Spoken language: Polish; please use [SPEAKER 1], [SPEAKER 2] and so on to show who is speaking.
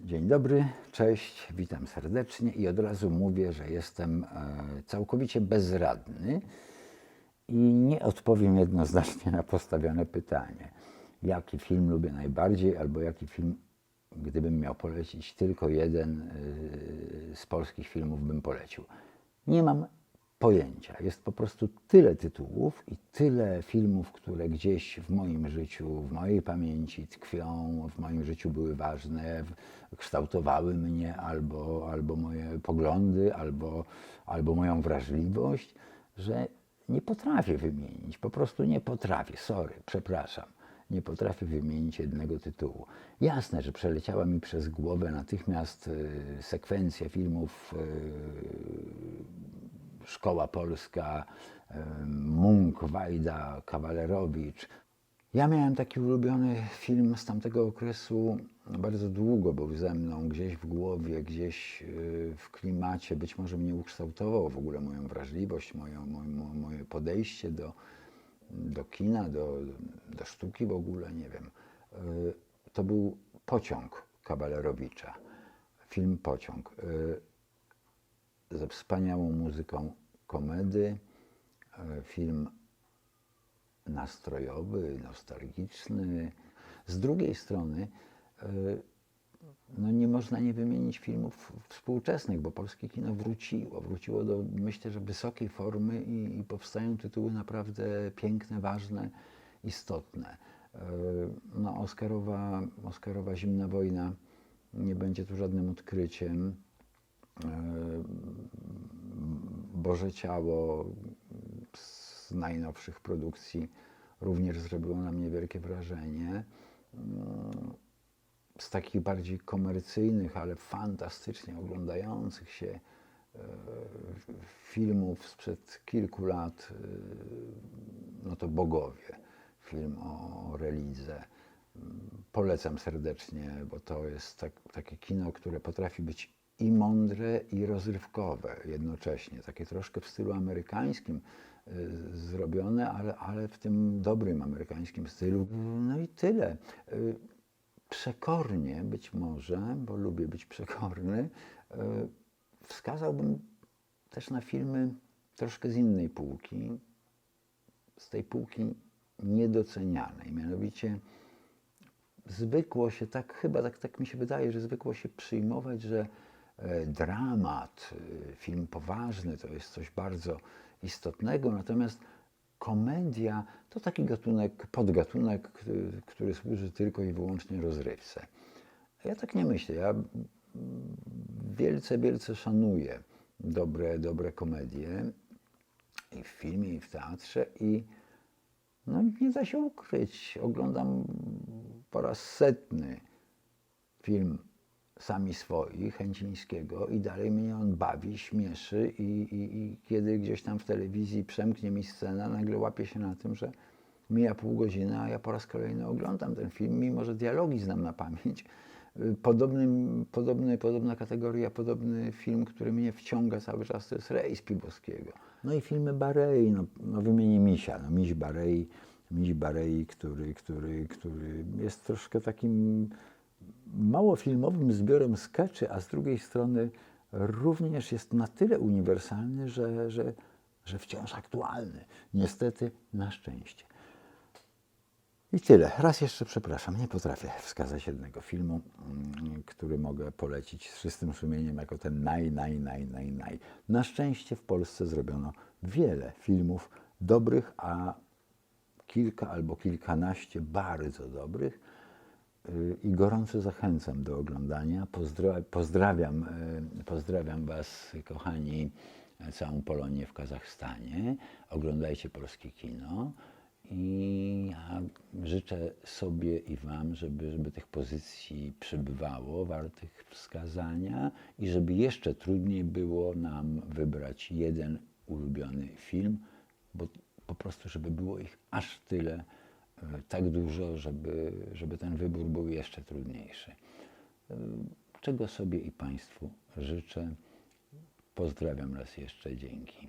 [SPEAKER 1] Dzień dobry, cześć, witam serdecznie i od razu mówię, że jestem e, całkowicie bezradny i nie odpowiem jednoznacznie na postawione pytanie. Jaki film lubię najbardziej, albo jaki film, gdybym miał polecić tylko jeden e, z polskich filmów, bym polecił. Nie mam pojęcia. Jest po prostu tyle tytułów i tyle filmów, które gdzieś w moim życiu, w mojej pamięci tkwią, w moim życiu były ważne, kształtowały mnie albo, albo moje poglądy, albo, albo moją wrażliwość, że nie potrafię wymienić. Po prostu nie potrafię. Sorry, przepraszam. Nie potrafię wymienić jednego tytułu. Jasne, że przeleciała mi przez głowę natychmiast y, sekwencja filmów y, Szkoła Polska, Munk, Wajda, Kawalerowicz. Ja miałem taki ulubiony film z tamtego okresu, bardzo długo był ze mną, gdzieś w głowie, gdzieś y, w klimacie, być może mnie ukształtował w ogóle moją wrażliwość, moją, moje, moje podejście do, do kina, do, do sztuki w ogóle, nie wiem. Y, To był Pociąg Kawalerowicza, film Pociąg. Ze wspaniałą muzyką komedy, e, film nastrojowy, nostalgiczny. Z drugiej strony, e, no nie można nie wymienić filmów współczesnych, bo polskie kino wróciło. Wróciło do, myślę, że wysokiej formy i, i powstają tytuły naprawdę piękne, ważne, istotne. E, No, Oscarowa, Oscarowa Zimna Wojna nie będzie tu żadnym odkryciem. E, Boże Ciało z najnowszych produkcji również zrobiło na mnie wielkie wrażenie. Mm, Z takich bardziej komercyjnych, ale fantastycznie oglądających się e, filmów sprzed kilku lat, e, no to Bogowie, film o relidze. Polecam serdecznie, bo to jest tak, takie kino, które potrafi być i mądre, i rozrywkowe jednocześnie. Takie troszkę w stylu amerykańskim y, zrobione, ale, ale w tym dobrym amerykańskim stylu. No i tyle. Y, Przekornie być może, bo lubię być przekorny, y, wskazałbym też na filmy troszkę z innej półki, z tej półki niedocenianej. Mianowicie zwykło się tak, chyba tak, tak mi się wydaje, że zwykło się przyjmować, że dramat, e, film poważny to jest coś bardzo istotnego, natomiast komedia to taki gatunek, podgatunek, który, służy tylko i wyłącznie rozrywce. Ja tak nie myślę. Ja wielce, wielce szanuję dobre, dobre komedie i w filmie, i w teatrze i no nie da się ukryć. Oglądam po raz setny film Sami Swoi Chęcińskiego i dalej mnie on bawi, śmieszy i, i, i kiedy gdzieś tam w telewizji przemknie mi scena, nagle łapię się na tym, że mija pół godziny, a ja po raz kolejny oglądam ten film, mimo że dialogi znam na pamięć. Podobny, podobny, podobna kategoria, podobny film, który mnie wciąga cały czas, to jest Rejs Piboskiego. No i filmy Barei, no, no wymienię Misia, no Miś Barei, Miś Barei, który, który, który jest troszkę takim mało filmowym zbiorem skeczy, a z drugiej strony również jest na tyle uniwersalny, że, że, że wciąż aktualny. Niestety, na szczęście. I tyle. Raz jeszcze przepraszam, nie potrafię wskazać jednego filmu, mm, który mogę polecić z czystym sumieniem jako ten naj, naj, naj, naj, naj. Na szczęście w Polsce zrobiono wiele filmów dobrych, a kilka albo kilkanaście bardzo dobrych i gorąco zachęcam do oglądania. Pozdra- pozdrawiam, y, pozdrawiam Was, kochani, całą Polonię w Kazachstanie. Oglądajcie polskie kino. I ja życzę sobie i Wam, żeby, żeby tych pozycji przybywało, wartych wskazania i żeby jeszcze trudniej było nam wybrać jeden ulubiony film, bo po prostu, żeby było ich aż tyle, e, tak dużo, żeby, żeby ten wybór był jeszcze trudniejszy. Czego sobie i Państwu życzę. Pozdrawiam raz jeszcze, dzięki.